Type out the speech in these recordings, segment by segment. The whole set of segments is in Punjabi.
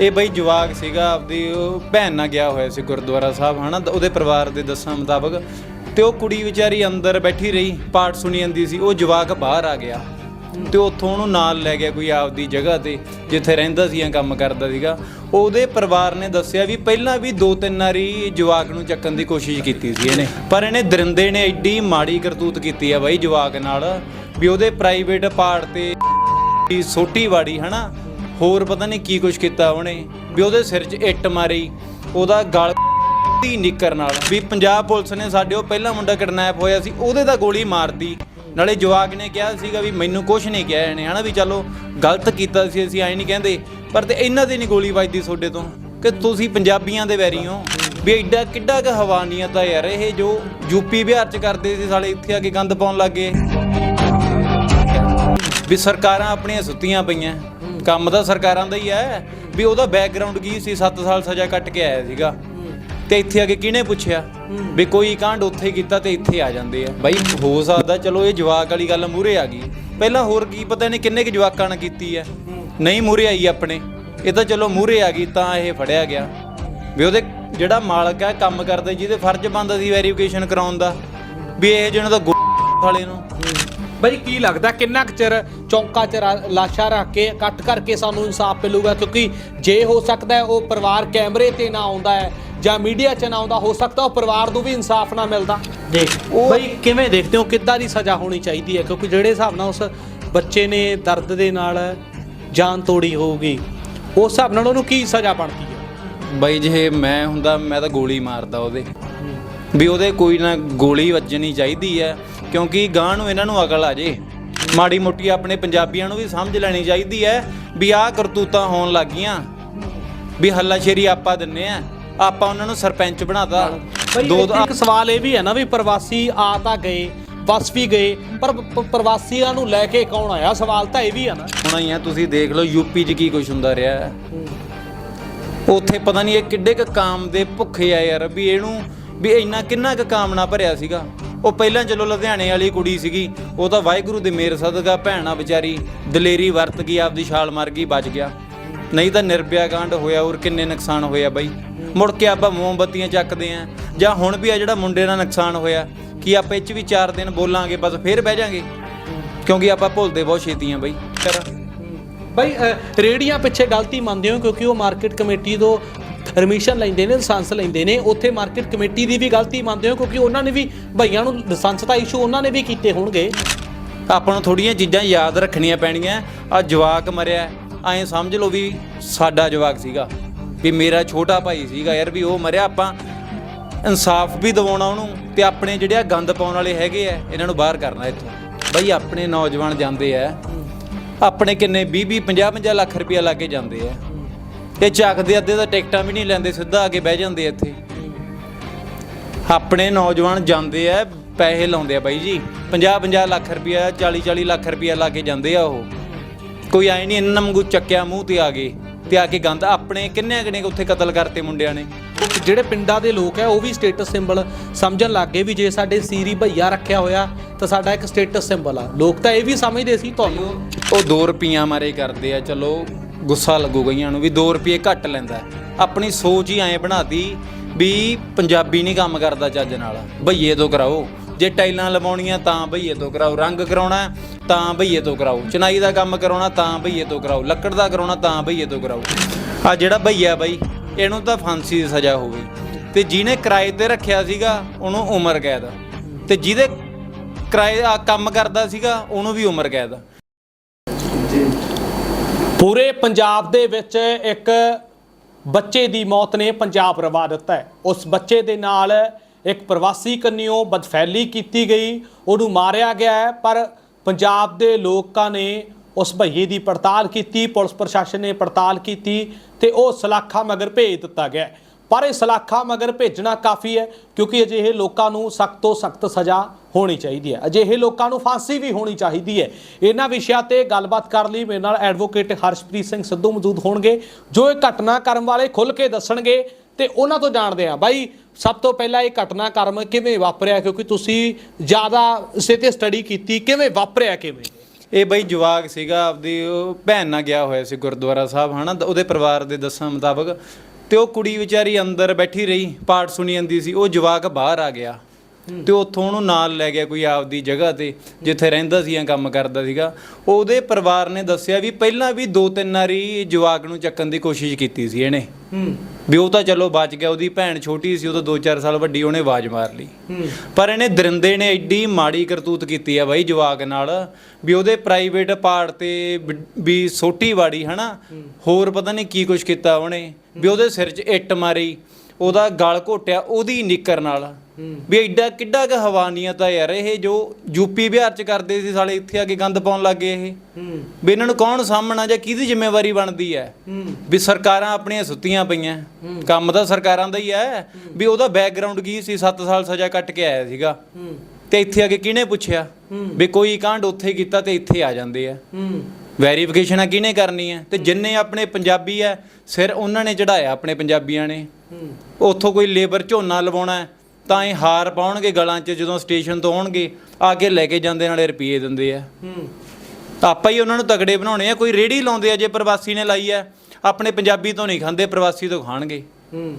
ਇਹ ਬਈ ਜਵਾਕ ਸੀਗਾ, ਆਪਦੀ ਉਹ ਭੈਣ ਨਾਲ ਗਿਆ ਹੋਇਆ ਸੀ ਗੁਰਦੁਆਰਾ ਸਾਹਿਬ, ਹਨਾ? ਤਾਂ ਉਹਦੇ ਪਰਿਵਾਰ ਦੇ ਦੱਸਾਂ ਮੁਤਾਬਕ ਤੇ ਉਹ ਕੁੜੀ ਵਿਚਾਰੀ ਅੰਦਰ ਬੈਠੀ ਰਹੀ, ਪਾਠ ਸੁਣੀ ਜਾਂਦੀ ਸੀ, ਉਹ ਜਵਾਕ ਬਾਹਰ ਆ ਗਿਆ। ਤੇ ਉੱਥੋਂ ਉਹਨੂੰ ਨਾਲ ਲੈ ਗਿਆ ਕੋਈ ਆਪਦੀ ਜਗ੍ਹਾ ਤੇ, ਜਿੱਥੇ ਰਹਿੰਦਾ ਸੀ ਜਾਂ ਕੰਮ ਕਰਦਾ ਸੀਗਾ। ਉਹਦੇ ਪਰਿਵਾਰ ਨੇ ਦੱਸਿਆ ਵੀ ਪਹਿਲਾਂ ਵੀ ਦੋ ਤਿੰਨ ਵਾਰੀ ਜਵਾਕ ਨੂੰ ਚੱਕਣ ਦੀ ਕੋਸ਼ਿਸ਼ ਕੀਤੀ ਸੀ ਇਹਨੇ। ਪਰ ਇਹਨੇ ਦਰਿੰਦੇ ਨੇ ਐਡੀ ਮਾੜੀ ਕਰਤੂਤ ਕੀਤੀ ਆ ਬਾਈ ਜਵਾਕ ਨਾਲ, ਵੀ ਉਹਦੇ ਪ੍ਰਾਈਵੇਟ ਪਾਰਟ ਤੇ ਸੋਟੀ ਵਾੜੀ ਹਨਾ? ਹੋਰ ਪਤਾ ਨਹੀਂ ਕੀ ਕੁਛ ਕੀਤਾ ਉਹਨੇ, ਵੀ ਉਹਦੇ ਸਿਰ 'ਚ ਇੱਟ ਮਾਰੀ, ਉਹਦਾ ਗਲ ਦੀ ਨਿੱਕਰ ਨਾਲ, ਵੀ ਪੰਜਾਬ ਪੁਲਿਸ ਨੇ ਸਾਡੇ ਉਹ ਪਹਿਲਾ ਮੁੰਡਾ ਕਿਡਨੈਪ ਹੋਇਆ ਸੀ, ਉਹਦੇ ਤਾਂ ਗੋਲੀ ਮਾਰਤੀ। ਨਾਲੇ ਜਵਾਗ ਨੇ ਕਿਹਾ ਸੀਗਾ ਵੀ ਮੈਨੂੰ ਕੁਛ ਨਹੀਂ ਕਿਹਾ ਇਹਨੇ, ਹਨਾ ਵੀ ਚਲੋ ਗਲਤ ਕੀਤਾ ਸੀ, ਅਸੀਂ ਐਂ ਨਹੀਂ ਕਹਿੰਦੇ, ਪਰ ਤੇ ਇਹਨਾਂ ਦੀ ਨਹੀਂ ਗੋਲੀ ਵੱਜਦੀ ਤੁਹਾਡੇ ਤੋਂ, ਕਿ ਤੁਸੀਂ ਪੰਜਾਬੀਆਂ ਦੇ ਵੈਰੀ ਹੋ। ਵੀ ਐਡਾ ਕਿੱਡਾ ਕੁ ਹਵਾਨੀਅਤ ਆ ਯਾਰ, ਇਹ ਜੋ ਯੂਪੀ ਬਿਹਾਰ ਚ ਕਰਦੇ ਸੀ, ਸਾਲੇ ਇੱਥੇ ਆ ਕੇ ਗੰਦ ਪਾਉਣ ਲੱਗੇ ਵੀ ਸਰਕਾਰਾਂ ਆਪਣੀਆਂ ਸੁੱਤੀਆਂ ਪਈਆਂ। ਕੰਮ ਤਾਂ ਸਰਕਾਰਾਂ ਦਾ ਹੀ ਹੈ ਵੀ ਉਹਦਾ ਬੈਕਗ੍ਰਾਉਂਡ ਕੀ ਸੀ 7 ਸਾਲ ਸਜ਼ਾ ਕੱਟ ਕੇ ਆਇਆ ਸੀਗਾ। ਤੇ ਇੱਥੇ ਆ ਕੇ ਕਿਹਨੇ ਪੁੱਛਿਆ? ਵੀ ਕੋਈ ਕਾਂਡ ਉੱਥੇ ਕੀਤਾ ਤੇ ਇੱਥੇ ਆ ਜਾਂਦੇ ਆ। ਬਾਈ, ਹੋ ਸਕਦਾ ਚਲੋ ਇਹ ਜਵਾਕ ਵਾਲੀ ਗੱਲ ਮੂਰੇ ਆ ਗਈ। ਪਹਿਲਾਂ ਹੋਰ ਕੀ ਪਤਾ ਇਹਨੇ ਕਿੰਨੇ ਕੁ ਜਵਾਕਾਂ ਨੇ ਕੀਤੀ ਹੈ ਨਹੀਂ ਮੂਰੇ ਆਈ ਆਪਣੇ। ਇਹ ਤਾਂ ਚਲੋ ਮੂਰੇ ਆ ਗਈ ਤਾਂ ਇਹ ਫੜਿਆ ਗਿਆ। ਵੀ ਉਹਦੇ ਜਿਹੜਾ ਮਾਲਕ ਹੈ ਕੰਮ ਕਰਦੇ ਜਿਹਦੇ ਫਰਜ਼ ਬਣਦਾ ਸੀ ਵੈਰੀਫਿਕੇਸ਼ਨ ਕਰਾਉਣ ਦਾ। ਵੀ ਇਹ ਜਿਹਨਾਂ ਦਾ ਵਾਲੇ ਨੂੰ। ਬਈ ਕੀ ਲੱਗਦਾ ਕਿੰਨਾ ਕੁ ਚਿਰ ਚੌਂਕਾ ਚ ਰਾ- ਲਾਸ਼ਾਂ ਰੱਖ ਕੇ ਕੱਟ ਕਰਕੇ ਸਾਨੂੰ ਇਨਸਾਫ ਮਿਲੂਗਾ? ਕਿਉਂਕਿ ਜੇ ਹੋ ਸਕਦਾ ਹੈ ਉਹ ਪਰਿਵਾਰ ਕੈਮਰੇ ਤੇ ਨਾ ਆਉਂਦਾ ਹੈ ਜਾਂ ਮੀਡੀਆ 'ਚ ਨਾ ਆਉਂਦਾ ਹੋ ਸਕਦਾ ਉਹ ਪਰਿਵਾਰ ਨੂੰ ਵੀ ਇਨਸਾਫ ਨਾ ਮਿਲਦਾ। ਦੇਖ ਬਈ ਕਿਵੇਂ ਦੇਖਦੇ ਹੋ ਕਿੱਦਾਂ ਦੀ ਸਜ਼ਾ ਹੋਣੀ ਚਾਹੀਦੀ ਹੈ? ਕਿਉਂਕਿ ਜਿਹੜੇ ਹਿਸਾਬ ਨਾਲ ਉਸ ਬੱਚੇ ਨੇ ਦਰਦ ਦੇ ਨਾਲ ਜਾਨ ਤੋੜੀ ਹੋਊਗੀ ਉਸ ਹਿਸਾਬ ਨਾਲ ਉਹਨੂੰ ਕੀ ਸਜ਼ਾ ਬਣਦੀ ਹੈ? ਬਾਈ ਜੇ ਮੈਂ ਹੁੰਦਾ ਮੈਂ ਤਾਂ ਗੋਲੀ ਮਾਰਦਾ ਉਹਦੇ। ਵੀ ਉਹਦੇ ਕੋਈ ਨਾ ਗੋਲੀ ਵੱਜਣੀ ਚਾਹੀਦੀ ਹੈ। ਕਿਉਂਕਿ ਗਾਂ ਨੂੰ ਇਹਨਾਂ ਨੂੰ ਅਕਲ ਆ ਜੇ। ਮਾੜੀ ਮੋਟੀ ਆਪਣੇ ਪੰਜਾਬੀਆਂ ਨੂੰ ਵੀ ਸਮਝ ਲੈਣੀ ਚਾਹੀਦੀ ਹੈ ਵੀ ਆਹ ਕਰਤੂਤਾਂ ਹੋਣ ਲੱਗੀਆਂ ਵੀ ਹੱਲਾਸ਼ੇਰੀ ਆਪਾਂ ਦਿੰਨੇ ਆ ਆਪਾਂ ਉਹਨਾਂ ਨੂੰ ਸਰਪੰਚ ਬਣਾਤਾ। ਦੋ ਇੱਕ ਸਵਾਲ ਇਹ ਵੀ ਹੈ ਨਾ ਵੀ ਪ੍ਰਵਾਸੀ ਆ ਤਾਂ ਗਏ ਬਸ ਵੀ ਗਏ ਪਰ ਪ੍ਰਵਾਸੀਆਂ ਨੂੰ ਲੈ ਕੇ ਕੌਣ ਆਇਆ? ਸਵਾਲ ਤਾਂ ਇਹ ਵੀ ਹੈ ਨਾ। ਹੁਣ ਹੀ ਆ ਤੁਸੀਂ ਦੇਖ ਲਓ ਯੂਪੀ 'ਚ ਕੀ ਕੁਝ ਹੁੰਦਾ ਰਿਹਾ। ਹੈ। ਉੱਥੇ ਪਤਾ ਨਹੀਂ ਇਹ ਕਿੱਡੇ ਕ ਕਾਮ ਦੇ ਭੁੱਖੇ ਆ ਯਾਰ ਵੀ ਇਹਨੂੰ ਵੀ ਇੰਨਾ ਕਿੰਨਾ ਕ ਕਾਮਨਾ ਭਰਿਆ ਸੀਗਾ। ਉਹ ਪਹਿਲਾਂ ਚਲੋ ਲੁਧਿਆਣੇ ਵਾਲੀ ਕੁੜੀ ਸੀਗੀ ਉਹ ਤਾਂ ਵਾਹਿਗੁਰੂ ਦੇ ਮੇਰ ਸਦਕਾ ਭੈਣਾ ਵਿਚਾਰੀ ਦਲੇਰੀ ਵਰਤ ਗਈ ਆਪਦੀ ਛਾਲ ਮਾਰ ਗਈ ਬਚ ਗਿਆ। ਨਹੀਂ ਤਾਂ ਨਿਰਭਿਆ ਕਾਂਡ ਹੋਇਆ ਔਰ ਕਿੰਨੇ ਨੁਕਸਾਨ ਹੋਇਆ ਬਾਈ? ਮੁੜ ਕੇ ਆਪਾਂ ਮੋਮਬੱਤੀਆਂ ਚੱਕਦੇ ਆਂ ਜਾਂ ਹੁਣ ਵੀ ਆ ਜਿਹੜਾ ਮੁੰਡੇ ਨਾਲ ਨੁਕਸਾਨ ਹੋਇਆ ਕੀ ਆਪਾਂ ਇਹ 'ਚ ਵੀ 4 ਦਿਨ ਬੋਲਾਂਗੇ ਬਸ ਫੇਰ ਬਹਿ ਜਾਾਂਗੇ? ਕਿਉਂਕਿ ਆਪਾਂ ਭੁੱਲਦੇ ਬਹੁਤ ਛੇਤੀ ਆਂ ਬਾਈ ਫਿਰ ਬਈ ਅ, ਰੇਹੜੀਆਂ ਪਿੱਛੇ ਗਲਤੀ ਮੰਨਦੇ ਹੋ ਕਿਉਂਕਿ ਉਹ ਮਾਰਕੀਟ ਕਮੇਟੀ ਤੋਂ ਪਰਮਿਸ਼ਨ ਲੈਂਦੇ ਨੇ, ਲਾਇਸੈਂਸ ਲੈਂਦੇ ਨੇ, ਉੱਥੇ ਮਾਰਕੀਟ ਕਮੇਟੀ ਦੀ ਵੀ ਗਲਤੀ ਮੰਨਦੇ ਹੋ, ਕਿਉਂਕਿ ਉਹਨਾਂ ਨੇ ਵੀ ਭਈਆਂ ਨੂੰ ਲਾਇਸੈਂਸ ਦਾ ਇਸ਼ੂ ਉਹਨਾਂ ਨੇ ਵੀ ਕੀਤੇ ਹੋਣਗੇ। ਆਪਾਂ ਨੂੰ ਥੋੜੀਆਂ ਚੀਜ਼ਾਂ ਯਾਦ ਰੱਖਣੀਆਂ ਪੈਣੀਆਂ। ਆ ਜਵਾਕ ਮਰਿਆ, ਐਂ ਸਮਝ ਲਓ ਵੀ ਸਾਡਾ ਜਵਾਕ ਸੀਗਾ, ਵੀ ਮੇਰਾ ਛੋਟਾ ਭਾਈ ਸੀਗਾ ਯਾਰ, ਵੀ ਉਹ ਮਰਿਆ, ਆਪਾਂ ਇਨਸਾਫ ਵੀ ਦਿਵਾਉਣਾ ਉਹਨੂੰ, ਤੇ ਆਪਣੇ ਜਿਹੜੇ ਆ ਗੰਦ ਪਾਉਣ ਵਾਲੇ ਹੈਗੇ ਆ, ਇਹਨਾਂ ਨੂੰ ਬਾਹਰ ਕਰਨਾ ਇੱਥੋਂ। ਬਈ ਆਪਣੇ ਨੌਜਵਾਨ ਜਾਂਦੇ ਆ, ਆਪਣੇ ਕਿੰਨੇ 20 20 50 50 ਲੱਖ ਰੁਪਇਆ ਲਾ ਕੇ ਜਾਂਦੇ ਆ। ਇਹ ਚੱਕਦੇ ਅੱਧੇ ਤਾਂ ਟਿਕਟਾਂ ਵੀ ਨਹੀਂ ਲੈਂਦੇ, ਸਿੱਧਾ ਆ ਕੇ ਬਹਿ ਜਾਂਦੇ ਆ ਇੱਥੇ। ਆਪਣੇ ਨੌਜਵਾਨ ਜਾਂਦੇ ਆ, ਪੈਸੇ ਲਾਉਂਦੇ ਆ ਬਾਈ ਜੀ। 50 50 ਲੱਖ ਰੁਪਇਆ 40 40 ਲੱਖ ਰੁਪਇਆ ਲਾ ਕੇ ਜਾਂਦੇ ਆ ਉਹ। ਕੋਈ ਆਏ ਨਹੀਂ ਇਹਨਾਂ ਵਾਂਗੂ ਚੱਕਿਆ ਮੂੰਹ ਤੇ ਆ ਗਏ ਤੇ ਆ ਕੇ ਗੰਦ। ਆਪਣੇ ਕਿੰਨੇ ਕਿੰਨੇ ਉੱਥੇ ਕਤਲ ਕਰਤੇ ਮੁੰਡਿਆਂ ਨੇ? ਜਿਹੜੇ ਪਿੰਡਾਂ ਦੇ ਲੋਕ ਹੈ ਉਹ ਵੀ ਸਟੇਟਸ ਸਿੰਬਲ ਸਮਝਣ ਲੱਗ ਗਏ ਵੀ ਜੇ ਸਾਡੇ ਸੀਰੀ ਭਈਆ ਰੱਖਿਆ ਹੋਇਆ, ਤਾਂ ਸਾਡਾ ਇੱਕ ਸਟੇਟਸ ਸਿੰਬਲ ਆ। ਲੋਕ ਤਾਂ ਇਹ ਵੀ ਸਮਝਦੇ ਸੀ, ਤੁਹਾਨੂੰ। ਉਹ 2 ਰੁਪਈਆ ਮਾਰੇ ਕਰਦੇ ਆ, ਚਲੋ। ਗੁੱਸਾ ਲੱਗੂ ਗਈਆਂ ਨੂੰ ਵੀ 2 ਰੁਪਏ ਘੱਟ ਲੈਂਦਾ ਆਪਣੀ ਸੋਚ ਹੀ ਐਂ ਬਣਾਤੀ ਵੀ ਪੰਜਾਬੀ ਨਹੀਂ ਕੰਮ ਕਰਦਾ ਚੱਜ ਨਾਲ। ਭਈਏ ਤੋਂ ਕਰਾਓ। ਜੇ ਟਾਈਲਾਂ ਲਵਾਉਣੀਆਂ ਤਾਂ ਭਈਏ ਤੋਂ ਕਰਾਓ। ਰੰਗ ਕਰਾਉਣਾ ਤਾਂ ਭਈਏ ਤੋਂ ਕਰਾਓ। ਚਨਾਈ ਦਾ ਕੰਮ ਕਰਾਉਣਾ ਤਾਂ ਭਈਏ ਤੋਂ ਕਰਾਓ। ਲੱਕੜ ਦਾ ਕਰਾਉਣਾ ਤਾਂ ਭਈਏ ਤੋਂ ਕਰਾਓ। ਆ ਜਿਹੜਾ ਭਈਆ ਬਾਈ, ਇਹਨੂੰ ਤਾਂ ਫਾਂਸੀ ਦੀ ਸਜ਼ਾ ਹੋਵੇ ਤੇ ਜਿਹਨੇ ਕਿਰਾਏ ਤੇ ਰੱਖਿਆ ਸੀਗਾ, ਉਹਨੂੰ ਉਮਰ ਕੈਦ। ਤੇ ਜਿਹਦੇ ਕਿਰਾਏ ਕੰਮ ਕਰਦਾ ਸੀਗਾ, ਉਹਨੂੰ ਵੀ ਉਮਰ ਕੈਦ। ਪੂਰੇ ਪੰਜਾਬ ਦੇ ਵਿੱਚ ਇੱਕ ਬੱਚੇ ਦੀ ਮੌਤ ਨੇ ਪੰਜਾਬ ਰਵਾ ਦਿੱਤਾ ਹੈ। ਉਸ ਬੱਚੇ ਦੇ ਨਾਲ ਇੱਕ ਪ੍ਰਵਾਸੀ ਕੰਨਿਓ ਬਦਫੈਲੀ ਕੀਤੀ ਗਈ। ਉਹਨੂੰ ਮਾਰਿਆ ਗਿਆ ਹੈ, ਪਰ ਪੰਜਾਬ ਦੇ ਲੋਕਾਂ ਨੇ ਉਸ ਭਈਏ ਦੀ ਪੜਤਾਲ ਕੀਤੀ, ਪੁਲਿਸ ਪ੍ਰਸ਼ਾਸਨ ਨੇ ਪੜਤਾਲ ਕੀਤੀ ਤੇ ਉਹ ਸਲਾਖਾ ਮਗਰ ਭੇਜ ਦਿੱਤਾ ਗਿਆ ਪਰ ਇਹ ਸਲਾਖਾ ਮਗਰ ਭੇਜਣਾ ਕਾਫੀ ਹੈ, ਕਿਉਂਕਿ ਅਜਿਹੇ ਲੋਕਾਂ ਨੂੰ ਸਖਤ ਤੋਂ ਸਖਤ ਸਜ਼ਾ ਹੋਣੀ ਚਾਹੀਦੀ ਹੈ। ਅਜਿਹੇ ਲੋਕਾਂ ਨੂੰ ਫਾਂਸੀ ਵੀ ਹੋਣੀ ਚਾਹੀਦੀ ਹੈ। ਇਹਨਾਂ ਵਿਸ਼ਿਆਂ ਤੇ ਗੱਲਬਾਤ ਕਰਨ ਲਈ ਮੇਰੇ ਨਾਲ ਐਡਵੋਕੇਟ ਹਰਸ਼ਪ੍ਰੀਤ ਸਿੰਘ ਸਿੱਧੂ ਮੌਜੂਦ ਹੋਣਗੇ, ਜੋ ਇਹ ਘਟਨਾ ਕਰਮ ਵਾਲੇ ਖੁੱਲ ਕੇ ਦੱਸਣਗੇ ਤੇ ਉਹਨਾਂ ਤੋਂ ਜਾਣਦੇ ਆ ਬਾਈ, ਸਭ ਤੋਂ ਪਹਿਲਾਂ ਇਹ ਘਟਨਾ ਕਰਮ ਕਿਵੇਂ ਵਾਪਰਿਆ? ਕਿਉਂਕਿ ਤੁਸੀਂ ਜ਼ਿਆਦਾ ਇਸੇ ਤੇ ਸਟੱਡੀ ਕੀਤੀ, ਕਿਵੇਂ ਵਾਪਰਿਆ, ਕਿਵੇਂ? ਇਹ ਬਈ ਜਵਾਕ ਸੀਗਾ, ਆਪਦੀ ਭੈਣ ਨਾਲ ਗਿਆ ਹੋਇਆ ਸੀ ਗੁਰਦੁਆਰਾ ਸਾਹਿਬ, ਹਨਾ? ਦ- ਉਹਦੇ ਪਰਿਵਾਰ ਦੇ ਦੱਸਣ ਮੁਤਾਬਕ ਤੇ ਉਹ ਕੁੜੀ ਵਿਚਾਰੀ ਅੰਦਰ ਬੈਠੀ ਰਹੀ, ਪਾਠ ਸੁਣੀ ਜਾਂਦੀ ਸੀ, ਉਹ ਜਵਾਕ ਬਾਹਰ ਆ ਗਿਆ। ਤੇ ਉੱਥੋਂ ਉਹਨੂੰ ਨਾਲ ਲੈ ਗਿਆ ਕੋਈ ਆਪਦੀ ਜਗ੍ਹਾ ਤੇ ਜਿੱਥੇ ਰਹਿੰਦਾ ਸੀ ਜਾਂ ਕੰਮ ਕਰਦਾ ਸੀਗਾ। ਉਹਦੇ ਪਰਿਵਾਰ ਨੇ ਦੱਸਿਆ ਵੀ ਪਹਿਲਾਂ ਵੀ ਦੋ ਤਿੰਨ ਵਾਰੀ ਜਵਾਕ ਨੂੰ ਚੱਕਣ ਦੀ ਕੋਸ਼ਿਸ਼ ਕੀਤੀ ਸੀ ਇਹਨੇ। ਵੀ ਉਹ ਤਾਂ ਚਲੋ ਬਚ ਗਿਆ ਉਹਦੀ ਭੈਣ ਛੋਟੀ ਸੀ ਉਹ ਤਾਂ 2-4 ਸਾਲ ਵੱਡੀ ਉਹਨੇ ਆਵਾਜ਼ ਮਾਰ ਲਈ। ਪਰ ਇਹਨੇ ਦਰਿੰਦੇ ਨੇ ਐਡੀ ਮਾੜੀ ਕਰਤੂਤ ਕੀਤੀ ਆ ਬਾਈ ਜਵਾਕ ਨਾਲ ਵੀ ਉਹਦੇ ਪ੍ਰਾਈਵੇਟ ਪਾਰਟ ਤੇ ਵੀ- ਸੋਟੀ ਵਾੜੀ ਹਨਾ? ਹੋਰ ਪਤਾ ਨਹੀਂ ਕੀ ਕੁਛ ਕੀਤਾ ਉਹਨੇ। ਵੀ ਉਹਦੇ ਸਿਰ 'ਚ ਇੱਟ ਮਾਰੀ ਉਹਦਾ ਗਲ ਘੋਟਿਆ ਉਹਦੀ ਨਿੱਕਰ ਨਾਲ। ਵੀ ਐਡਾ ਕਿੱਡਾ ਕ ਹਵਾਨੀਅਤ ਆ ਯਾਰ ਇਹ ਜੋ ਯੂਪੀ ਬਿਹਾਰ 'ਚ ਕਰਦੇ ਸੀ ਸਾਲੇ ਇੱਥੇ ਆ ਕੇ ਗੰਦ ਪਾਉਣ ਲੱਗੇ ਇਹ। ਹੂੰ। ਵੀ ਇਹਨਾਂ ਨੂੰ ਕੌਣ ਸਾਹਮਣਾ ਜਾਂ ਕਿਹਦੀ ਜ਼ਿੰਮੇਵਾਰੀ ਬਣਦੀ ਹੈ? ਵੀ ਸਰਕਾਰਾਂ ਆਪਣੀਆਂ ਸੁੱਤੀਆਂ ਪਈਆਂ। ਕੰਮ ਤਾਂ ਸਰਕਾਰਾਂ ਦਾ ਹੀ ਹੈ। ਵੀ ਉਹਦਾ ਬੈਕਗ੍ਰਾਉਂਡ ਕੀ ਸੀ? 7 ਸਾਲ ਸਜ਼ਾ ਕੱਟ ਕੇ ਆਇਆ ਸੀਗਾ। ਤੇ ਇੱਥੇ ਆ ਕੇ ਕਿਹਨੇ ਪੁੱਛਿਆ? ਵੀ ਕੋਈ ਕਾਂਡ ਉੱਥੇ ਕੀਤਾ ਤੇ ਇੱਥੇ ਆ ਜਾਂਦੇ ਆ। ਵੈਰੀਫਿਕੇਸ਼ਨ ਆ ਕਿਹਨੇ ਕਰਨੀ ਹੈ ਤੇ ਜਿੰਨੇ ਆਪਣੇ ਪੰਜਾਬੀ ਆ ਸਿਰ ਉਹਨਾਂ ਨੇ ਚੜਾਇਆ ਆਪਣੇ ਪੰਜਾਬੀਆਂ ਨੇ। ਉੱਥੋਂ ਕੋਈ ਲੇਬਰ ਝੋਨਾ ਲਵਾਉਣਾ ਤਾਂ ਇਹ ਹਾਰ ਪਾਉਣਗੇ ਗਲਾਂ 'ਚ ਜਦੋਂ ਸਟੇਸ਼ਨ ਤੋਂ ਆਉਣਗੇ ਆ ਕੇ ਲੈ ਕੇ ਜਾਂਦੇ ਨਾਲੇ ਰੁਪਏ ਦਿੰਦੇ ਆ। ਹੂੰ। ਤਾਂ ਆਪਾਂ ਹੀ ਉਹਨਾਂ ਨੂੰ ਤਗੜੇ ਬਣਾਉਣੇ ਆ ਕੋਈ ਰੇੜੀ ਲਾਉਂਦੇ ਆ ਜੇ ਪ੍ਰਵਾਸੀ ਨੇ ਲਾਈ ਆ ਆਪਣੇ ਪੰਜਾਬੀ ਤੋਂ ਨਹੀਂ ਖਾਂਦੇ ਪ੍ਰਵਾਸੀ ਤੋਂ ਖਾਣਗੇ। ਹੂੰ।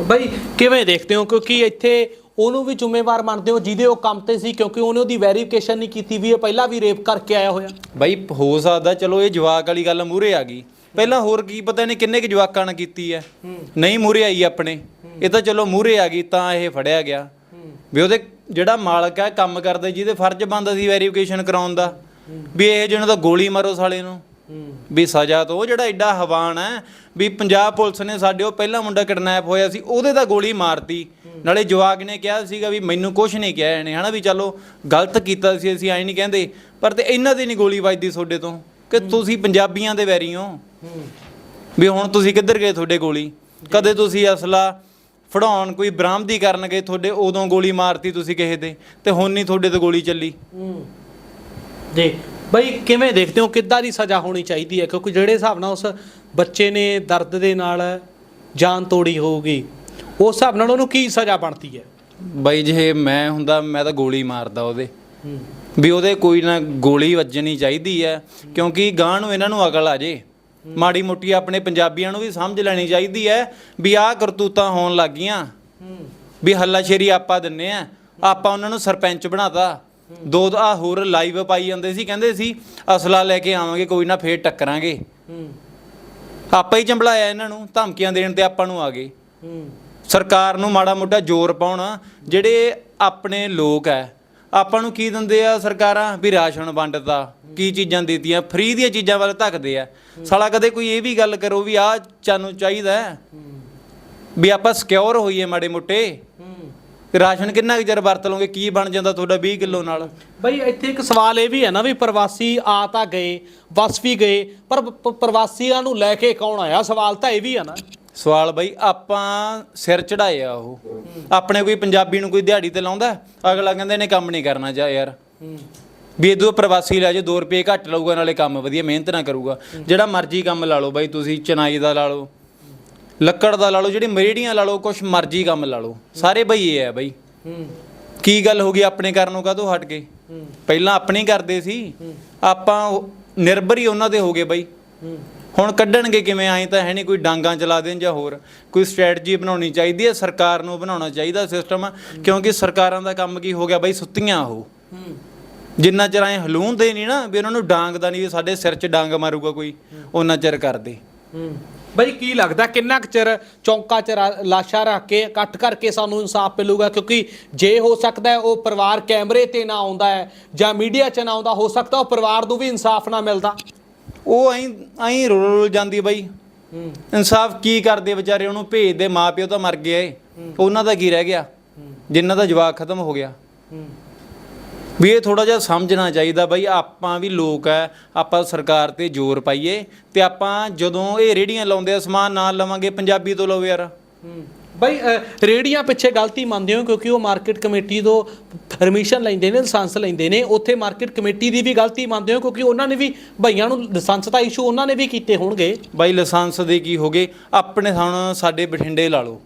ਬਈ ਕਿਵੇਂ ਦੇਖਦੇ ਹੋ? ਕਿਉਂਕਿ ਇੱਥੇ ਉਹਨੂੰ ਵੀ ਜ਼ਿੰਮੇਵਾਰ ਮੰਨਦੇ ਹੋ ਜਿਹਦੇ ਉਹ ਕੰਮ ਤੇ ਸੀ ਕਿਉਂਕਿ ਉਹਨੇ ਉਹਦੀ ਵੈਰੀਫਿਕੇਸ਼ਨ ਨਹੀਂ ਕੀਤੀ ਵੀ ਇਹ ਪਹਿਲਾਂ ਵੀ ਰੇਪ ਕਰਕੇ ਆਇਆ ਹੋਇਆ। ਬਾਈ ਹੋ ਸਕਦਾ ਚਲੋ ਇਹ ਜਵਾਕ ਵਾਲੀ ਗੱਲ ਮੂਰੇ ਆ ਗਈ। ਪਹਿਲਾਂ ਹੋਰ ਕੀ ਪਤਾ ਨਹੀਂ ਕਿੰਨੇ ਕੁ ਜਵਾਕਾਂ ਨੇ ਕੀਤੀ ਹੈ। ਨਹੀਂ ਮੂਰੇ ਆਈ ਆਪਣੇ। ਇਹ ਤਾਂ ਚਲੋ ਮੂਰੇ ਆ ਗਈ, ਤਾਂ ਇਹ ਫੜਿਆ ਗਿਆ। ਵੀ ਉਹਦੇ ਜਿਹੜਾ ਮਾਲਕ ਹੈ, ਕੰਮ ਕਰਦਾ, ਜਿਹਦੇ ਫਰਜ਼ ਬਣਦਾ ਸੀ ਵੈਰੀਫਿਕੇਸ਼ਨ ਕਰਾਉਣ ਦਾ, ਵੀ ਇਹ ਜਿਹਨਾਂ ਦਾ ਗੋਲੀ ਮਾਰੋ ਸਾਲੇ ਨੂੰ। ਵੀ ਸਜ਼ਾ ਤੋਂ ਉਹ ਜਿਹੜਾ ਐਡਾ ਹਵਾਨ ਹੈ, ਵੀ ਪੰਜਾਬ ਪੁਲਿਸ ਨੇ ਸਾਡੇ ਉਹ ਪਹਿਲਾ ਮੁੰਡਾ ਕਿਡਨੈਪ ਹੋਇਆ ਸੀ, ਉਹਦੇ ਤਾਂ ਗੋਲੀ ਮਾਰਤੀ। ਨਾਲੇ ਜਵਾਗ ਨੇ ਕਿਹਾ ਸੀਗਾ ਵੀ ਮੈਨੂੰ ਕੁਝ ਨਹੀਂ ਕਿਹਾ ਇਹਨੇ, ਹਨਾ ਵੀ ਚਲੋ ਗਲਤ ਕੀਤਾ ਸੀ, ਅਸੀਂ ਐਂ ਨਹੀਂ ਕਹਿੰਦੇ। ਪਰ ਤੇ ਇਹਨਾਂ ਦੀ ਨਹੀਂ ਗੋਲੀ ਵੱਜਦੀ ਤੁਹਾਡੇ ਤੋਂ, ਕਿ ਤੁਸੀਂ ਪੰਜਾਬੀਆਂ ਦੇ ਵੈਰੀ ਹੋ। ਵੀ ਹੁਣ ਤੁਸੀਂ ਕਿੱਧਰ ਗਏ ਤੁਹਾਡੇ ਗੋਲੀ? ਕਦੇ ਤੁਸੀਂ ਅਸਲਾ ਫੜਾਉਣ ਕੋਈ ਬਰਾਮਦੀ ਕਰਨ ਗਏ ਤੁਹਾਡੇ? ਉਦੋਂ ਗੋਲੀ ਮਾਰਤੀ ਤੁਸੀਂ ਕਿਸੇ ਤੇ ਤੇ ਹੁਣ ਨਹੀਂ ਤੁਹਾਡੇ ਤੇ ਗੋਲੀ ਚੱਲੀ। ਹੂੰ। ਜੀ ਬਈ ਕਿਵੇਂ ਦੇਖਦੇ ਹੋ? ਕਿੱਦਾਂ ਦੀ ਸਜ਼ਾ ਹੋਣੀ ਚਾਹੀਦੀ ਹੈ? ਕਿਉਂਕਿ ਜਿਹੜੇ ਹਿਸਾਬ ਨਾਲ ਉਸ ਬੱਚੇ ਨੇ ਦਰਦ ਦੇ ਨਾਲ ਜਾਨ ਤੋੜੀ ਹੋਊਗੀ ਉਸ ਹਿਸਾਬ ਨਾਲ ਉਹਨੂੰ ਕੀ ਸਜ਼ਾ ਬਣਦੀ ਹੈ? ਬਾਈ ਜੇ ਮੈਂ ਹੁੰਦਾ ਮੈਂ ਤਾਂ ਗੋਲੀ ਮਾਰਦਾ ਉਹਦੇ। ਵੀ ਉਹਦੇ ਕੋਈ ਨਾ ਗੋਲੀ ਵੱਜਣੀ ਚਾਹੀਦੀ ਹੈ ਕਿਉਂਕਿ ਗਾਂ ਨੂੰ ਇਹਨਾਂ ਨੂੰ ਅਕਲ ਆ ਜੇ। ਮਾੜੀ ਮੋਟੀ ਆਪਣੇ ਪੰਜਾਬੀਆਂ ਨੂੰ ਵੀ ਸਮਝ ਲੈਣੀ ਚਾਹੀਦੀ ਹੈ ਵੀ ਆਹ ਕਰਤੂਤਾਂ ਹੋਣ ਲੱਗੀਆਂ ਹੂੰ ਵੀ ਹੱਲਾਸ਼ੇਰੀ ਆਪਾਂ ਦਿੰਨੇ ਆ। ਆਪਾਂ ਉਹਨਾਂ ਨੂੰ ਸਰਪੰਚ ਬਣਾਤਾ। ਦੋ ਆ ਹੋਰ ਲਾਈਵ ਪਾਈ ਜਾਂਦੇ ਸੀ ਕਹਿੰਦੇ ਸੀ ਅਸਲਾ ਲੈ ਕੇ ਆਵਾਂਗੇ ਕੋਈ ਨਾ ਫੇਰ ਟੱਕਰਾਂਗੇ। ਹੂੰ ਆਪਾਂ ਹੀ ਚੰਬਲਾਇਆ ਇਹਨਾਂ ਨੂੰ ਧਮਕੀਆਂ ਦੇਣ ਤੇ ਆਪਾਂ ਨੂੰ ਆ ਗਏ। ਹੂੰ। ਸਰਕਾਰ ਨੂੰ ਮਾੜਾ ਮੋਟਾ ਜ਼ੋਰ ਪਾਉਣ ਜਿਹੜੇ ਆਪਣੇ ਲੋਕ ਐ ਆਪਾਂ ਨੂੰ ਕੀ ਦਿੰਦੇ ਆ ਸਰਕਾਰਾਂ? ਵੀ ਰਾਸ਼ਨ ਵੰਡਦਾ, ਕੀ ਚੀਜ਼ਾਂ ਦਿੱਤੀਆਂ ਫ੍ਰੀ ਦੀਆਂ ਚੀਜ਼ਾਂ ਵੱਲ ਧੱਕਦੇ ਆ। ਸਾਲਾ ਕਦੇ ਕੋਈ ਇਹ ਵੀ ਗੱਲ ਕਰੋ ਵੀ ਆਹ ਸਾਨੂੰ ਚਾਹੀਦਾ ਹੈ। ਵੀ ਆਪਾਂ ਸਿਕਿਉਰ ਹੋਈਏ ਮਾੜੇ ਮੋਟੇ। ਰਾਸ਼ਨ ਕਿੰਨਾ ਕੁ ਚਿਰ ਵਰਤ ਲਓਗੇ? ਕੀ ਬਣ ਜਾਂਦਾ ਤੁਹਾਡਾ 20 ਕਿਲੋ ਨਾਲ? ਬਈ ਇੱਥੇ ਇੱਕ ਸਵਾਲ ਇਹ ਵੀ ਹੈ ਨਾ ਵੀ ਪ੍ਰਵਾਸੀ ਆ ਤਾਂ ਗਏ, ਵਸ ਵੀ ਗਏ, ਪਰ ਪ- ਪ੍ਰਵਾਸੀਆਂ ਨੂੰ ਲੈ ਕੇ ਕੌਣ ਆਇਆ? ਸਵਾਲ ਤਾਂ ਇਹ ਵੀ ਹੈ ਨਾ। ਸਵਾਲ ਬਈ, ਆਪਾਂ ਸਿਰ ਚੜਾਏ ਉਹ। ਆਪਣੇ ਕੋਈ ਪੰਜਾਬੀ ਨੂੰ ਕੋਈ ਦਿਹਾੜੀ ਤੇ ਲਾਉਂਦਾ, ਅਗਲਾ ਕਹਿੰਦੇ ਨੇ ਕੰਮ ਨਹੀਂ ਕਰਨਾ ਜਾ ਯਾਰ। ਵੀ ਇਦੋਂ ਪ੍ਰਵਾਸੀ ਲੈ ਜੇ 2 ਰੁਪਏ ਘੱਟ ਲਊਗਾ, ਨਾਲੇ ਕੰਮ ਵਧੀਆ, ਮਿਹਨਤ ਨਾ ਕਰੂਗਾ। ਜਿਹੜਾ ਮਰਜ਼ੀ ਕੰਮ ਲਾ ਲਓ ਬਾਈ, ਤੁਸੀਂ ਚਨਾਈ ਦਾ ਲਾ ਲਓ, ਲੱਕੜ ਦਾ ਲਾ ਲਓ, ਜਿਹੜੀ ਮਰੇੜੀਆਂ ਲਾ ਲਓ, ਕੁਛ ਮਰਜ਼ੀ ਕੰਮ ਲਾ ਲਓ। ਸਾਰੇ ਬਈਏ ਆ ਬਾਈ। ਹੂੰ ਕੀ ਗੱਲ ਹੋ ਗਈ ਆਪਣੇ ਕਰਨੋਂ ਕਾਹਤੋਂ ਹਟ ਗਏ ਪਹਿਲਾਂ ਆਪਣੇ ਕਰਦੇ ਸੀ, ਆਪਾਂ ਨਿਰਭਰ ਹੀ ਉਹਨਾਂ ਦੇ ਹੋ ਗਏ ਬਾਈ। ਹੁਣ ਕੱਢਣਗੇ ਕਿਵੇਂ? ਆਈ ਤਾਂ ਹੈ ਨਹੀਂ ਕੋਈ ਡਾਂਗਾ ਚਲਾ ਦੇਣ ਜਾਂ ਹੋਰ। ਕੋਈ ਸਟ੍ਰੈਟਜੀ ਬਣਾਉਣੀ ਚਾਹੀਦੀ ਹੈ, ਸਰਕਾਰ ਨੂੰ ਬਣਾਉਣਾ ਚਾਹੀਦਾ ਸਿਸਟਮ ਕਿਉਂਕਿ ਸਰਕਾਰਾਂ ਦਾ ਕੰਮ ਕੀ ਹੋ ਗਿਆ ਬਾਈ? ਸੁੱਤੀਆਂ ਉਹ। ਜਿੰਨਾ ਚਿਰ ਐ ਹਲੂੰਦੇ ਨਹੀਂ ਨਾ ਵੀ ਉਹਨਾਂ ਨੂੰ ਡਾਂਗ ਦਾ ਨਹੀਂ ਸਾਡੇ ਸਿਰ 'ਚ ਡਾਂਗ ਮਾਰੂਗਾ ਕੋਈ, ਉਹਨਾਂ ਚਿਰ ਕਰਦੇ। ਹੂੰ ਬਈ ਕੀ ਲੱਗਦਾ ਕਿੰਨਾ ਕੁ ਚਿਰ ਚੌਂਕਾ ਚ ਰਾ- ਲਾਸ਼ਾਂ ਰੱਖ ਕੇ ਇਕੱਠ ਕਰਕੇ ਸਾਨੂੰ ਇਨਸਾਫ ਮਿਲੂਗਾ? ਕਿਉਂਕਿ ਜੇ ਹੋ ਸਕਦਾ ਹੈ ਉਹ ਪਰਿਵਾਰ ਕੈਮਰੇ ਤੇ ਨਾ ਆਉਂਦਾ ਹੈ ਜਾਂ ਮੀਡੀਆ 'ਚ ਨਾ ਆਉਂਦਾ, ਹੋ ਸਕਦਾ ਉਹ ਪਰਿਵਾਰ ਨੂੰ ਵੀ ਇਨਸਾਫ ਨਾ ਮਿਲਦਾ। ਉਹ ਐਂ ਐਂ ਰੁਲ ਜਾਂਦੀ ਬਾਈ। ਹੂੰ। ਇਨਸਾਫ ਕੀ ਕਰਦੇ ਵਿਚਾਰੇ? ਉਹਨੂੰ ਭੇਜਦੇ ਮਾਪਿਓ ਤਾਂ ਮਰ ਗਏ ਉਹਨਾਂ ਦਾ ਕੀ ਰਹਿ ਗਿਆ? ਜਿਨ੍ਹਾਂ ਦਾ ਜਵਾਕ ਖਤਮ ਹੋ ਗਿਆ। ਵੀ ਇਹ ਥੋੜਾ ਜਿਹਾ ਸਮਝਣਾ ਚਾਹੀਦਾ ਬਈ ਆਪਾਂ ਵੀ ਲੋਕ ਐ ਆਪਾਂ ਸਰਕਾਰ ਤੇ ਜ਼ੋਰ ਪਾਈਏ ਤੇ ਆਪਾਂ ਜਦੋਂ ਇਹ ਰੇੜੀਆਂ ਲਾਉਂਦੇ ਆ ਸਮਾਨ ਨਾਲ ਲਵਾਂਗੇ ਪੰਜਾਬੀ ਤੋਂ ਲਓ ਯਾਰ। ਹੂੰ। ਬਾਈ ਅ, ਰੇਹੜੀਆਂ ਪਿੱਛੇ ਗਲਤੀ ਮੰਨਦੇ ਹੋ ਕਿਉਂਕਿ ਉਹ ਮਾਰਕੀਟ ਕਮੇਟੀ ਤੋਂ ਪਰਮਿਸ਼ਨ ਲੈਂਦੇ ਨੇ ਲਾਇਸੈਂਸ ਲੈਂਦੇ ਨੇ। ਉੱਥੇ ਮਾਰਕੀਟ ਕਮੇਟੀ ਦੀ ਵੀ ਗਲਤੀ ਮੰਨਦੇ ਹੋ ਕਿਉਂਕਿ ਉਹਨਾਂ ਨੇ ਵੀ ਭਈਆਂ ਨੂੰ ਲਾਇਸੈਂਸ ਦਾ ਇਸ਼ੂ ਉਹਨਾਂ ਨੇ ਵੀ ਕੀਤੇ ਹੋਣਗੇ। ਬਾਈ ਲਾਇਸੈਂਸ ਦੇ ਕੀ ਹੋਗੇ ਆਪਣੇ ਹੁਣ ਸਾਡੇ ਬਠਿੰਡੇ ਲਾ ਲਓ।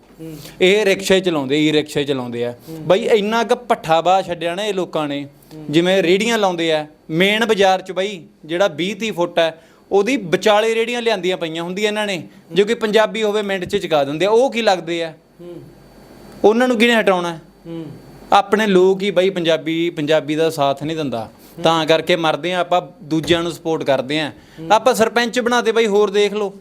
ਇਹ ਰਿਕਸ਼ੇ ਚਲਾਉਂਦੇ ਈ ਰਿਕਸ਼ੇ ਚਲਾਉਂਦੇ ਆ। ਬਈ ਇੰਨਾ ਕੁ ਪੱਠਾ ਬਾਹ ਛੱਡਿਆ ਨਾ ਇਹ ਲੋਕਾਂ ਨੇ। ਜਿਵੇਂ ਰੇੜੀਆਂ ਲਾਉਂਦੇ ਆ ਮੇਨ ਬਾਜ਼ਾਰ 'ਚ ਬਈ ਜਿਹੜਾ 20 30 ਫੁੱਟ ਹੈ ਉਹਦੀ ਵਿਚਾਲੇ ਰੇੜੀਆਂ ਲਿਆਂਦੀਆਂ ਪਈਆਂ ਹੁੰਦੀਆਂ ਇਹਨਾਂ ਨੇ। ਜੋ ਕਿ ਪੰਜਾਬੀ ਹੋਵੇ ਮਿੰਟ 'ਚ ਚੁਕਾ ਦਿੰਦੇ ਆ। ਉਹ ਕੀ ਲੱਗਦੇ ਆ? ਉਹਨਾਂ ਨੂੰ ਕਿਹਨੇ ਹਟਾਉਣਾ? ਹੈ? ਆਪਣੇ ਲੋਕ ਹੀ ਬਈ ਪੰਜਾਬੀ ਪੰਜਾਬੀ ਦਾ ਸਾਥ ਨਹੀਂ ਦਿੰਦਾ। ਤਾਂ ਕਰਕੇ ਮਰਦੇ ਆ ਆਪਾਂ ਦੂਜਿਆਂ ਨੂੰ ਸਪੋਰਟ ਕਰਦੇ ਆ ਆਪਾਂ ਸਰਪੰਚ ਬਣਾਤੇ ਬਈ ਹੋਰ ਦੇਖ ਲਓ।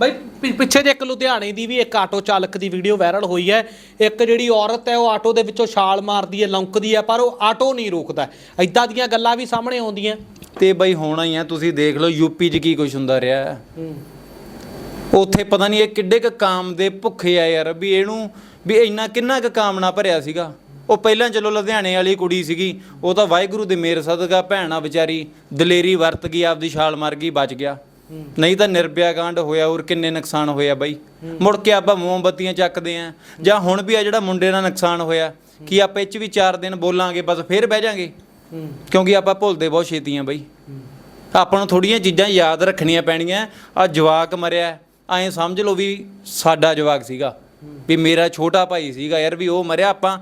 ਬਈ ਪਿੱਛੇ ਜੇ ਇੱਕ ਲੁਧਿਆਣੇ ਦੀ ਵੀ ਇੱਕ ਆਟੋ ਚਾਲਕ ਦੀ ਵੀਡੀਓ ਵਾਇਰਲ ਹੋਈ ਹੈ। ਇੱਕ ਜਿਹੜੀ ਔਰਤ ਹੈ ਉਹ ਆਟੋ ਦੇ ਵਿੱਚੋਂ ਛਾਲ ਮਾਰਦੀ ਹੈ ਲੌਂਕਦੀ ਹੈ ਪਰ ਉਹ ਆਟੋ ਨਹੀਂ ਰੋਕਦਾ। ਐਦਾਂ ਦੀਆਂ ਗੱਲਾਂ ਵੀ ਸਾਹਮਣੇ ਆਉਂਦੀਆਂ। ਤੇ ਬਈ ਹੋਣਾ ਹੀ ਆ ਤੁਸੀਂ ਦੇਖ ਲਓ ਯੂਪੀ 'ਚ ਕੀ ਕੁਝ ਹੁੰਦਾ ਰਿਹਾ। ਹੈ। ਉੱਥੇ ਪਤਾ ਨਹੀਂ ਇਹ ਕਿੱਡੇ ਕ ਕਾਮ ਦੇ ਭੁੱਖੇ ਆ ਯਾਰ, ਵੀ ਇਹਨੂੰ, ਵੀ ਇੰਨਾ ਕਿੰਨਾ ਕ ਕਾਮਨਾ ਭਰਿਆ ਸੀਗਾ। ਉਹ ਪਹਿਲਾਂ ਚਲੋ ਲੁਧਿਆਣੇ ਵਾਲੀ ਕੁੜੀ ਸੀਗੀ, ਉਹ ਤਾਂ ਵਾਹਿਗੁਰੂ ਦੇ ਮੇਰ ਸਦਕਾ ਭੈਣਾ ਵਿਚਾਰੀ, ਦਲੇਰੀ ਵਰਤ ਗਈ, ਆਪਦੀ ਛਾਲ ਮਾਰ ਗਈ, ਬਚ ਗਿਆ। ਨਹੀਂ ਤਾਂ ਨਿਰਭਿਆ ਕਾਂਡ ਹੋਇਆ ਔਰ ਕਿੰਨੇ ਨੁਕਸਾਨ ਹੋਇਆ ਬਾਈ। ਮੁੜ ਕੇ ਆਪਾਂ ਮੋਮਬੱਤੀਆਂ ਚੱਕਦੇ ਆਂ, ਜਾਂ ਹੁਣ ਵੀ ਆ ਜਿਹੜਾ ਮੁੰਡੇ ਨਾਲ ਨੁਕਸਾਨ ਹੋਇਆ, ਕੀ ਆਪਾਂ ਇਹ 'ਚ ਵੀ 4 ਦਿਨ ਬੋਲਾਂਗੇ, ਬਸ ਫੇਰ ਬਹਿ ਜਾਾਂਗੇ। ਕਿਉਂਕਿ ਆਪਾਂ ਭੁੱਲਦੇ ਬਹੁਤ ਛੇਤੀ ਆਂ ਬਾਈ। ਆਪਾਂ ਨੂੰ ਥੋੜੀਆਂ ਚੀਜ਼ਾਂ ਯਾਦ ਰੱਖਣੀਆਂ ਪੈਣੀਆਂ ਆ ਜਵਾਕ ਮਰਿਆ ਐਂ ਸਮਝ ਲਓ ਵੀ ਸਾਡਾ ਜਵਾਕ ਸੀਗਾ ਵੀ ਮੇਰਾ ਛੋਟਾ ਭਾਈ ਸੀਗਾ ਯਾਰ ਵੀ ਉਹ ਮਰਿਆ ਆਪਾਂ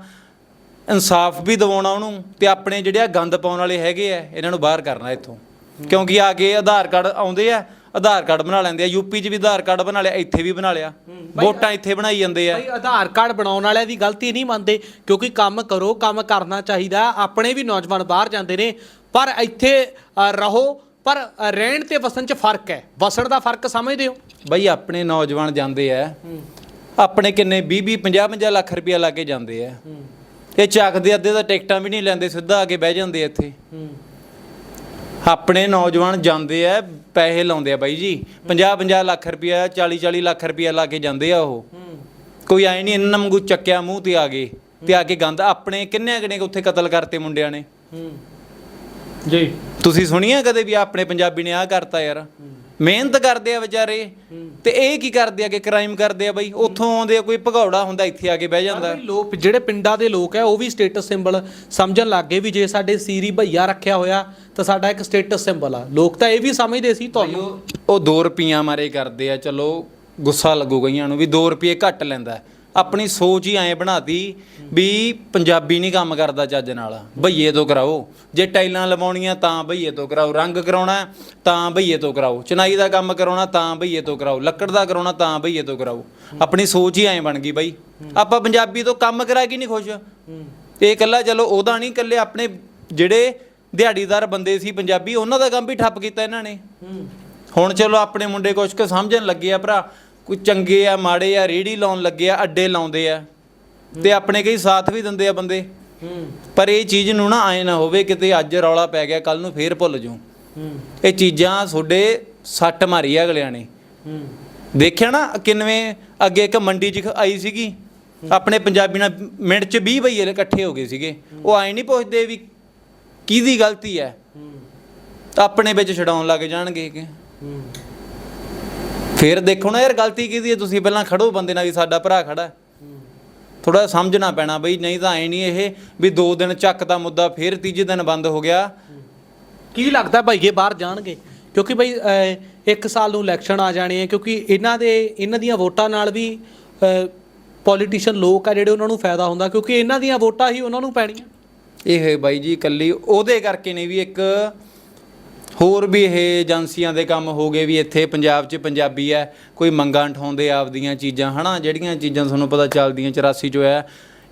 ਇਨਸਾਫ ਵੀ ਦਿਵਾਉਣਾ ਉਹਨੂੰ ਤੇ ਆਪਣੇ ਜਿਹੜੇ ਆ ਗੰਦ ਪਾਉਣ ਵਾਲੇ ਹੈਗੇ ਆ ਇਹਨਾਂ ਨੂੰ ਬਾਹਰ ਕਰਨਾ ਇੱਥੋਂ। ਕਿਉਂਕਿ ਆ ਕੇ ਆਧਾਰ ਕਾਰਡ ਆਉਂਦੇ ਆ ਆਧਾਰ ਕਾਰਡ ਬਣਾ ਲੈਂਦੇ ਆ ਯੂਪੀ 'ਚ ਵੀ ਆਧਾਰ ਕਾਰਡ ਬਣਾ ਲਿਆ ਇੱਥੇ ਵੀ ਬਣਾ ਲਿਆ। ਵੋਟਾਂ ਇੱਥੇ ਬਣਾਈ ਜਾਂਦੇ ਆ। ਭਾਈ ਆਧਾਰ ਕਾਰਡ ਬਣਾਉਣ ਵਾਲਿਆਂ ਦੀ ਗਲਤੀ ਨਹੀਂ ਮੰਨਦੇ ਕਿਉਂਕਿ ਕੰਮ ਕਰੋ ਕੰਮ ਕਰਨਾ ਚਾਹੀਦਾ ਆਪਣੇ ਵੀ ਨੌਜਵਾਨ ਬਾਹਰ ਜਾਂਦੇ ਨੇ ਪਰ ਇੱਥੇ ਅ, ਰਹੋ ਪਰ ਰਹਿਣ ਤੇ ਵਸਣ 'ਚ ਫ਼ਰਕ ਹੈ। ਵਸਣ ਦਾ ਫ਼ਰਕ ਸਮਝਦੇ ਹੋ? ਬਈ, ਆਪਣੇ ਨੌਜਵਾਨ ਜਾਂਦੇ ਆ ਆਪਣੇ ਕਿੰਨੇ 20 20 50 50 ਲੱਖ ਰੁਪਇਆ ਲਾ ਕੇ ਜਾਂਦੇ ਆ ਇਹ ਚੱਕਦੇ ਅੱਧੇ ਤਾਂ ਟਿਕਟਾਂ ਵੀ ਨਹੀਂ ਲੈਂਦੇ, ਸਿੱਧਾ ਆ ਕੇ ਬਹਿ ਜਾਂਦੇ ਇੱਥੇ। ਆਪਣੇ ਨੌਜਵਾਨ ਜਾਂਦੇ ਆ ਪੈਸੇ ਲਾਉਂਦੇ ਆ ਬਾਈ ਜੀ। 50 50 ਲੱਖ ਰੁਪਇਆ 40 40 ਲੱਖ ਰੁਪਇਆ ਲਾ ਕੇ ਜਾਂਦੇ ਆ ਉਹ। ਕੋਈ ਆਏ ਨਹੀਂ ਇਹਨਾਂ ਵਾਂਗੂ ਚੱਕਿਆ ਮੂੰਹ ਤੇ ਆ ਗਏ, ਤੇ ਆ ਕੇ ਗੰਦ। ਆਪਣੇ ਕਿੰਨੇ ਕਿੰਨੇ ਉੱਥੇ ਕਤਲ ਕਰਤੇ ਮੁੰਡਿਆਂ ਨੇ? ਜੀ। ਤੁਸੀਂ ਸੁਣੀਆ ਕਦੇ ਵੀ ਆਪਣੇ ਪੰਜਾਬੀ ਨੇ ਆਹ ਕਰਤਾ ਯਾਰ? ਮਿਹਨਤ ਕਰਦੇ ਆ ਵਿਚਾਰੇ। ਤੇ ਇਹ ਕੀ ਕਰਦੇ ਆ ਕਿ ਕ੍ਰਾਈਮ ਕਰਦੇ ਆ ਬਈ? ਉੱਥੋਂ ਆਉਂਦੇ ਆ ਕੋਈ ਭਗੌੜਾ ਹੁੰਦਾ ਇੱਥੇ ਆ ਕੇ ਬਹਿ ਜਾਂਦਾ। ਲੋਕ ਜਿਹੜੇ ਪਿੰਡਾਂ ਦੇ ਲੋਕ ਹੈ ਉਹ ਵੀ ਸਟੇਟਸ ਸਿੰਬਲ ਸਮਝਣ ਲੱਗ ਗਏ ਵੀ ਜੇ ਸਾਡੇ ਸੀਰੀ ਭਈਆ ਰੱਖਿਆ ਹੋਇਆ ਤਾਂ ਸਾਡਾ ਇੱਕ ਸਟੇਟਸ ਸਿੰਬਲ ਆ। ਲੋਕ ਤਾਂ ਇਹ ਵੀ ਸਮਝਦੇ ਸੀ ਤੁਹਾਨੂੰ। ਉਹ 2 ਰੁਪਈਆ ਮਾਰੇ ਕਰਦੇ ਆ ਚਲੋ ਗੁੱਸਾ ਲੱਗੂ ਗਈਆਂ ਨੂੰ ਵੀ 2 ਰੁਪਏ ਘੱਟ ਲੈਂਦਾ। ਆਪਣੀ ਸੋਚ ਹੀ ਐਂ ਬਣਾਤੀ ਵੀ ਪੰਜਾਬੀ ਨਹੀਂ ਕੰਮ ਕਰਦਾ ਚੱਜ ਨਾਲ। ਭਈਏ ਤੋਂ ਕਰਾਓ। ਜੇ ਟਾਈਲਾਂ ਲਵਾਉਣੀਆਂ ਤਾਂ ਭਈਏ ਤੋਂ ਕਰਾਓ। ਰੰਗ ਕਰਾਉਣਾ ਤਾਂ ਭਈਏ ਤੋਂ ਕਰਾਓ। ਚਨਾਈ ਦਾ ਕੰਮ ਕਰਾਉਣਾ ਤਾਂ ਭਈਏ ਤੋਂ ਕਰਾਓ। ਲੱਕੜ ਦਾ ਕਰਾਉਣਾ ਤਾਂ ਭਈਏ ਤੋਂ ਕਰਾਓ। ਆਪਣੀ ਸੋਚ ਹੀ ਐਂ ਬਣ ਗਈ ਬਾਈ। ਆਪਾਂ ਪੰਜਾਬੀ ਤੋਂ ਕੰਮ ਕਰਾ ਕੇ ਨਹੀਂ ਖੁਸ਼? ਇਹ ਇਕੱਲਾ ਚਲੋ ਉਹਦਾ ਨਹੀਂ ਇਕੱਲੇ ਆਪਣੇ ਜਿਹੜੇ ਦਿਹਾੜੀਦਾਰ ਬੰਦੇ ਸੀ ਪੰਜਾਬੀ ਉਹਨਾਂ ਦਾ ਕੰਮ ਵੀ ਠੱਪ ਕੀਤਾ ਇਹਨਾਂ ਨੇ। ਹੁਣ ਚਲੋ ਆਪਣੇ ਮੁੰਡੇ ਕੁਛ ਕੁ ਸਮਝਣ ਲੱਗੇ ਆ ਭਰਾ। ਕੋਈ ਚੰਗੇ ਆ, ਮਾੜੇ ਆ, ਰੇੜੀ ਲਾਉਣ ਲੱਗੇ ਆ, ਅੱਡੇ ਲਾਉਂਦੇ ਆ ਤੇ ਆਪਣੇ ਕਈ ਸਾਥ ਵੀ ਦਿੰਦੇ ਆ ਬੰਦੇ। ਪਰ ਇਹ ਚੀਜ਼ ਨੂੰ ਨਾ ਆਏ ਨਾ ਹੋਵੇ ਕਿਤੇ ਅੱਜ ਰੌਲਾ ਪੈ ਗਿਆ ਕੱਲ ਨੂੰ ਫੇਰ ਭੁੱਲ ਜਾਉ ਇਹ ਚੀਜ਼ਾਂ ਤੁਹਾਡੇ ਸੱਟ ਮਾਰੀ ਆ ਅਗਲਿਆਂ ਨੇ। ਦੇਖਿਆ ਨਾ ਕਿੰਨਵੇਂ ਅੱਗੇ ਇੱਕ ਮੰਡੀ 'ਚ ਆਈ ਸੀਗੀ, ਆਪਣੇ ਪੰਜਾਬੀ ਨਾਲ ਮਿੰਟ 'ਚ 20 ਬਈਏ ਇਕੱਠੇ ਹੋ ਗਏ ਸੀਗੇ। ਉਹ ਆਏ ਨਹੀਂ ਪੁੱਛਦੇ ਵੀ ਕਿਹਦੀ ਗਲਤੀ ਹੈ? ਆਪਣੇ ਵਿੱਚ ਛਡਾਉਣ ਲੱਗ ਜਾਣਗੇ ਕਿ ਫਿਰ ਦੇਖੋ ਨਾ ਯਾਰ ਗਲਤੀ ਕਿਹਦੀ ਹੈ? ਤੁਸੀਂ ਪਹਿਲਾਂ ਖੜੋ ਬੰਦੇ ਨਾਲ ਵੀ ਸਾਡਾ ਭਰਾ ਖੜਾ ਹੈ। ਥੋੜਾ ਸਮਝਣਾ ਪੈਣਾ ਬਈ ਨਹੀਂ ਤਾਂ ਐ ਨਹੀਂ ਇਹ ਵੀ ਦੋ ਦਿਨ ਚੱਕ ਦਾ ਮੁੱਦਾ ਫਿਰ ਤੀਜੇ ਦਿਨ ਬੰਦ ਹੋ ਗਿਆ। ਕੀ ਲੱਗਦਾ ਭਈਏ ਬਾਹਰ ਜਾਣਗੇ? ਕਿਉਂਕਿ ਬਈ ਇੱਕ ਸਾਲ ਨੂੰ ਇਲੈਕਸ਼ਨ ਆ ਜਾਣੇ ਆ ਕਿਉਂਕਿ ਇਹਨਾਂ ਦੇ ਇਹਨਾਂ ਦੀਆਂ ਵੋਟਾਂ ਨਾਲ ਵੀ ਪੋਲੀਟੀਸ਼ੀਅਨ ਲੋਕ ਆ ਜਿਹੜੇ ਉਹਨਾਂ ਨੂੰ ਫਾਇਦਾ ਹੁੰਦਾ ਕਿਉਂਕਿ ਇਹਨਾਂ ਦੀਆਂ ਵੋਟਾਂ ਹੀ ਉਹਨਾਂ ਨੂੰ ਪੈਣੀਆਂ। ਇਹ ਬਾਈ ਜੀ ਕੱਲੀ ਉਹਦੇ ਕਰਕੇ ਨੇ ਵੀ ਇੱਕ ਹੋਰ ਵੀ ਇਹ ਏਜੰਸੀਆਂ ਦੇ ਕੰਮ ਹੋ ਗਏ ਵੀ ਇੱਥੇ ਪੰਜਾਬ 'ਚ ਪੰਜਾਬੀ ਹੈ, ਕੋਈ ਮੰਗਾਂ ਠਾਉਂਦੇ ਆਪਦੀਆਂ ਚੀਜ਼ਾਂ, ਹਨਾ, ਜਿਹੜੀਆਂ ਚੀਜ਼ਾਂ ਤੁਹਾਨੂੰ ਪਤਾ ਚੱਲਦੀਆਂ 84 ਚ ਹੋਇਆ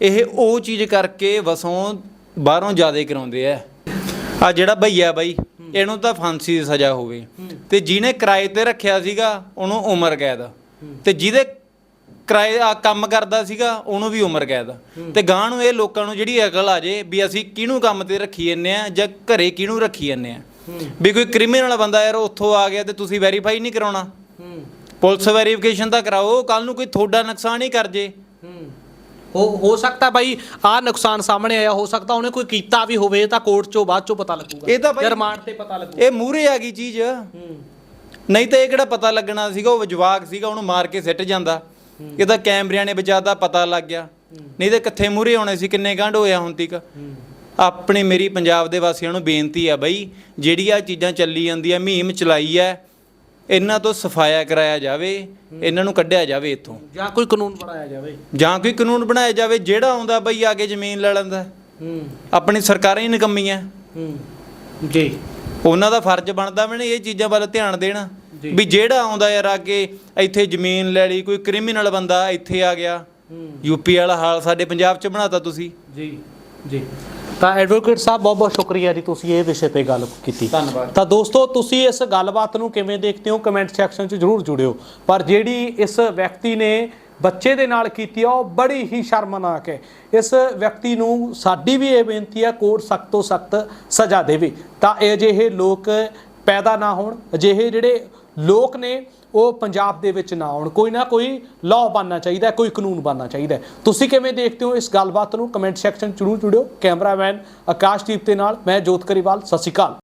ਇਹ ਉਹ ਚੀਜ਼ ਕਰਕੇ ਵਸੋਂ ਬਾਹਰੋਂ ਜ਼ਿਆਦਾ ਕਰਾਉਂਦੇ ਆ। ਆ ਜਿਹੜਾ ਭਈਆ ਬਾਈ, ਇਹਨੂੰ ਤਾਂ ਫਾਂਸੀ ਦੀ ਸਜ਼ਾ ਹੋਵੇ। ਤੇ ਜਿਹਨੇ ਕਿਰਾਏ ਤੇ ਰੱਖਿਆ ਸੀਗਾ, ਉਹਨੂੰ ਉਮਰ ਕੈਦ। ਤੇ ਜਿਹਦੇ ਕਿਰਾਏ ਆ ਕੰਮ ਕਰਦਾ ਸੀਗਾ, ਉਹਨੂੰ ਵੀ ਉਮਰ ਕੈਦ। ਤੇ ਗਾਂ ਨੂੰ ਇਹ ਲੋਕਾਂ ਨੂੰ ਜਿਹੜੀ ਅਕਲ ਆ ਜੇ ਵੀ ਅਸੀਂ ਕਿਹਨੂੰ ਕੰਮ ਤੇ ਰੱਖੀ ਜੰਨੇ ਆ ਜਾਂ ਘਰੇ ਕਿਹਨੂੰ ਰੱਖੀ ਜੰਨੇ ਆ। ਵੀ ਕੋਈ ਕ੍ਰਿਮੀਨਲ ਬੰਦਾ ਯਾਰ ਉੱਥੋਂ ਆ ਗਿਆ ਤੇ ਤੁਸੀਂ ਵੈਰੀਫਾਈ ਨਹੀਂ ਕਰਾਉਣਾ। ਪੁਲਿਸ ਵੈਰੀਫਿਕੇਸ਼ਨ ਤਾਂ ਕਰਾਓ ਕੱਲ ਨੂੰ ਕੋਈ ਤੁਹਾਡਾ ਨੁਕਸਾਨ ਹੀ ਕਰ ਜੇ। ਹੋ ਹੋ ਸਕਦਾ ਬਾਈ ਆ ਨੁਕਸਾਨ ਸਾਹਮਣੇ ਆਇਆ ਹੋ ਸਕਦਾ ਉਹਨੇ ਕੋਈ ਕੀਤਾ ਵੀ ਹੋਵੇ ਤਾਂ ਕੋਰਟ ਚੋਂ ਬਾਅਦ ਚੋਂ ਪਤਾ ਲੱਗੂਗਾ। ਇਹ ਤਾਂ ਬਾਈ- ਰਿਮਾਂਡ ਤੇ ਪਤਾ ਲੱਗੂ ਇਹ ਮੂਹਰੇ ਆ ਗਈ ਚੀਜ਼। ਨਹੀਂ ਤਾਂ ਇਹ ਕਿਹੜਾ ਪਤਾ ਲੱਗਣਾ ਸੀਗਾ ਉਹ ਜਵਾਕ ਸੀਗਾ ਉਹਨੂੰ ਮਾਰ ਕੇ ਸਿੱਟ ਜਾਂਦਾ। ਇਹ ਤਾਂ ਕੈਮਰਿਆਂ ਨੇ ਬਚਾਦਾ ਪਤਾ ਲੱਗ ਗਿਆ। ਨਹੀਂ ਤਾਂ ਕਿੱਥੇ ਮੂਹਰੇ ਆਉਣੇ ਸੀ ਕਿੰਨੇ ਗੰਢ ਹੋਇਆ ਹੁਣ ਤੀਕ। ਆਪਣੀ ਮੇਰੀ ਪੰਜਾਬ ਦੇ ਵਾਸੀਆਂ ਨੂੰ ਬੇਨਤੀ ਆ ਬਈ ਜਿਹੜੀ ਆ ਚੀਜ਼ਾਂ ਚੱਲੀ ਜਾਂਦੀਆਂ ਮੁਹਿੰਮ ਚਲਾਈ ਐ ਇਹਨਾਂ ਤੋਂ ਸਫਾਇਆ ਕਰਾਇਆ ਜਾਵੇ ਇਹਨਾਂ ਨੂੰ ਕੱਢਿਆ ਜਾਵੇ ਇੱਥੋਂ। ਜਾਂ ਕੋਈ ਕਾਨੂੰਨ ਬਣਾਇਆ ਜਾਵੇ। ਜਾਂ ਕੋਈ ਕਾਨੂੰਨ ਬਣਾਇਆ ਜਾਵੇ ਜਿਹੜਾ ਆਉਂਦਾ ਬਈ ਆ ਕੇ ਜ਼ਮੀਨ ਲੈ ਲੈਂਦਾ। ਹੂੰ। ਆਪਣੀ ਸਰਕਾਰਾਂ ਹੀ ਨਿਕੰਮੀਆਂ। ਹੂੰ। ਜੀ। ਉਹਨਾਂ ਦਾ ਫਰਜ਼ ਬਣਦਾ ਵੀ ਨੇ ਇਹ ਚੀਜ਼ਾਂ ਵੱਲ ਧਿਆਨ ਦੇਣਾ। ਵੀ ਜਿਹੜਾ ਆਉਂਦਾ ਯਾਰ ਅੱਗੇ ਇੱਥੇ ਜ਼ਮੀਨ ਲੈ ਲਈ ਕੋਈ ਕ੍ਰਿਮੀਨਲ ਬੰਦਾ ਇੱਥੇ ਆ ਗਿਆ। ਹੂੰ। ਯੂਪੀ ਵਾਲਾ ਹਾਲ ਸਾਡੇ ਪੰਜਾਬ 'ਚ ਬਣਾਤਾ ਤੁਸੀਂ। ਜੀ। ਜੀ। ਤਾਂ ਐਡਵੋਕੇਟ ਸਾਹਿਬ ਬਹੁਤ ਬਹੁਤ ਸ਼ੁਕਰੀਆ ਜੀ ਤੁਸੀਂ ਇਹ ਵਿਸ਼ੇ ਤੇ ਗੱਲ ਕੀਤੀ। ਧੰਨਵਾਦ। ਤਾਂ ਦੋਸਤੋ ਤੁਸੀਂ ਇਸ ਗੱਲਬਾਤ ਨੂੰ ਕਿਵੇਂ ਦੇਖਦੇ ਹੋ? ਕਮੈਂਟ ਸੈਕਸ਼ਨ 'ਚ ਜਰੂਰ ਜੁੜਿਓ। ਪਰ ਜਿਹੜੀ ਇਸ ਵਿਅਕਤੀ ਨੇ ਬੱਚੇ ਦੇ ਨਾਲ ਕੀਤੀ ਆ ਉਹ ਬੜੀ ਹੀ ਸ਼ਰਮਨਾਕ ਹੈ। ਇਸ ਵਿਅਕਤੀ ਨੂੰ ਸਾਡੀ ਵੀ ਇਹ ਬੇਨਤੀ ਹੈ ਕੋਰਟ ਸਖਤ ਤੋਂ ਸਖਤ ਸਜ਼ਾ ਦੇਵੇ। ਤਾਂ ਇਹ ਅਜਿਹੇ ਲੋਕ ਪੈਦਾ ਨਾ ਹੋਣ। ਅਜਿਹੇ ਜਿਹੜੇ ਲੋਕ ਨੇ ਉਹ ਪੰਜਾਬ ਦੇ ਵਿੱਚ ਨਾ ਆਉਣ। ਕੋਈ ਨਾ ਕੋਈ ਲਾਅ ਬਣਨਾ ਚਾਹੀਦਾ, ਕੋਈ ਕਾਨੂੰਨ ਬਣਨਾ ਚਾਹੀਦਾ ਤੁਸੀਂ ਕਿਵੇਂ ਦੇਖਦੇ ਹੋ ਇਸ ਗੱਲਬਾਤ ਨੂੰ? ਕਮੈਂਟ ਸੈਕਸ਼ਨ 'ਚ ਜ਼ਰੂਰ ਜੁੜਿਓ। ਕੈਮਰਾਮੈਨ ਆਕਾਸ਼ਦੀਪ ਦੇ ਨਾਲ, ਮੈਂ ਜੋਤ ਕਰੀਵਾਲ, ਸਤਿ ਸ਼੍ਰੀ ਅਕਾਲ।